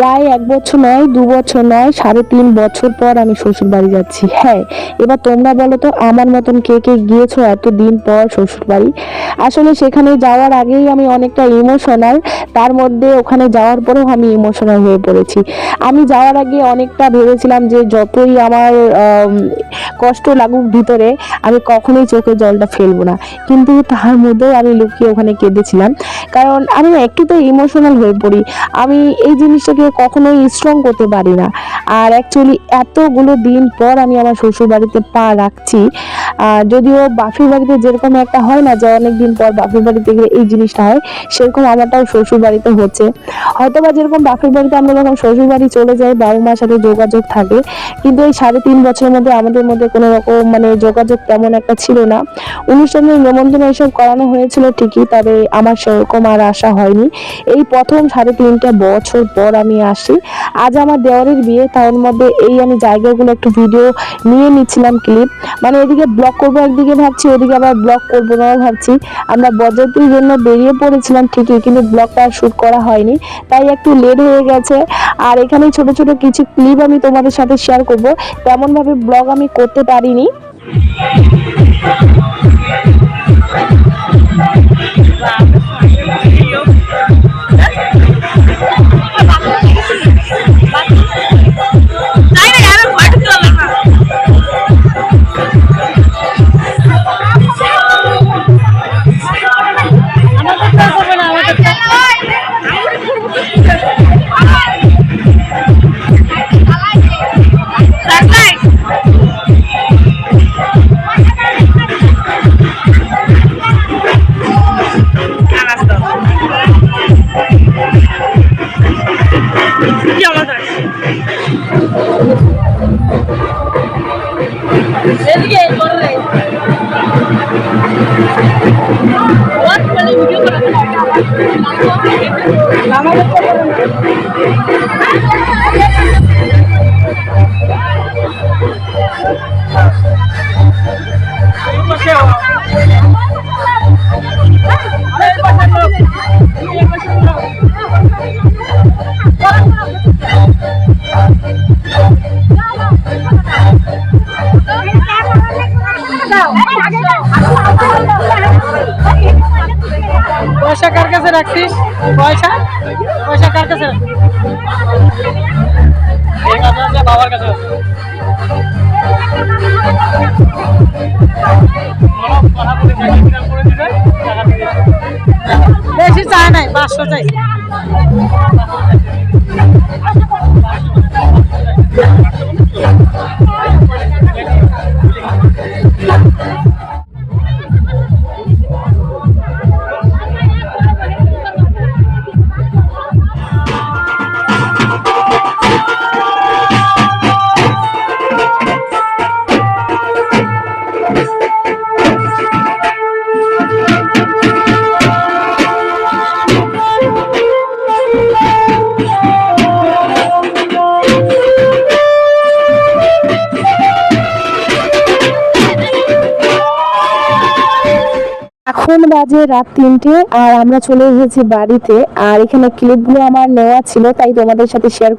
প্রায় এক বছর নয় দু বছর নয় সাড়ে তিন বছর পর আমি শ্বশুর বাড়ি যাচ্ছি। হ্যাঁ এবার তোমরা বলো তো আমার মতন কে কে গিয়েছো এত দিন পর শ্বশুর বাড়ি আসলে সেখানে যাওয়ার আগেই আমি অনেকটা ইমোশনাল তার মধ্যে ওখানে যাওয়ার পরেও আমি ইমোশনাল হয়ে পড়েছি। আমি যাওয়ার আগে অনেকটা ভেবেছিলাম যে যতই আমার আম, কষ্ট লাগুক ভিতরে আমি কখনোই চোখের জলটা ফেলব না। কিন্তু তার মধ্যেও আমি লুকিয়ে ওখানে কেঁদেছিলাম। কারণ আমি একটু তো ইমোশনাল হয়ে পড়ি। আমি এই জিনিসটাকে কখনোই স্ট্রং করতে পারি না। আর অ্যাকচুয়ালি এতগুলো দিন পর আমি আমার শ্বশুর বাড়িতে পা রাখছি। যদিও বাফির বাড়িতে যেরকম একটা হয় না যে অনেকদিন পর বাফির বাড়িতে গেলে এই জিনিসটা হয়, সেরকম আমারটাও শ্বশুর বাড়িতে হচ্ছে। হয়তো বা যেরকম বাফির বাড়িতে আমরা যখন শ্বশুর বাড়ি চলে যাই বাবা মার সাথে যোগাযোগ থাকে, কিন্তু এই সাড়ে তিন বছরের মধ্যে আমাদের মধ্যে কোনো রকম মানে যোগাযোগ তেমন একটা ছিল না। অনুষ্ঠানের নিমন্ত্রণ এসব করানো হয়েছিল ঠিকই, তবে আমার সেরকম আর আশা হয়নি। এই প্রথম সাড়ে তিনটা বছর পর আমি আসি। আজ আমার দেওয়ারের বিয়ে, তার মধ্যে এই আমি জায়গাগুলো একটু ভিডিও নিয়ে নিচ্ছিলাম ক্লিপ মানে এদিকে ব্লগ করব একদিকে ভাবছি, ওদিকে আবার ব্লক করব না ভাবছি। আমরা বরযাত্রীর জন্য বেরিয়ে পড়েছিলাম ঠিকই, কিন্তু ব্লকটা আর শ্যুট করা হয়নি। তাই একটু লেট হয়ে গেছে। আর এখানে ছোট ছোট কিছু ক্লিপ আমি তোমাদের সাথে শেয়ার করব। তেমনভাবে ব্লগ আমি করতে পারিনি। Tchau. পয়সা কার কাছে রাখছিস? পয়সা? পয়সা কার কাছে? বাবার কাছে। বেশি চায় নাই, পাঁচশো চাই। এখন বাজে রাত তিনটে আর আমরা চলে এসেছি বাড়িতে। আর এখানে ক্লিপগুলো আমার নেওয়া ছিল, তাই তোমাদের সাথে শেয়ার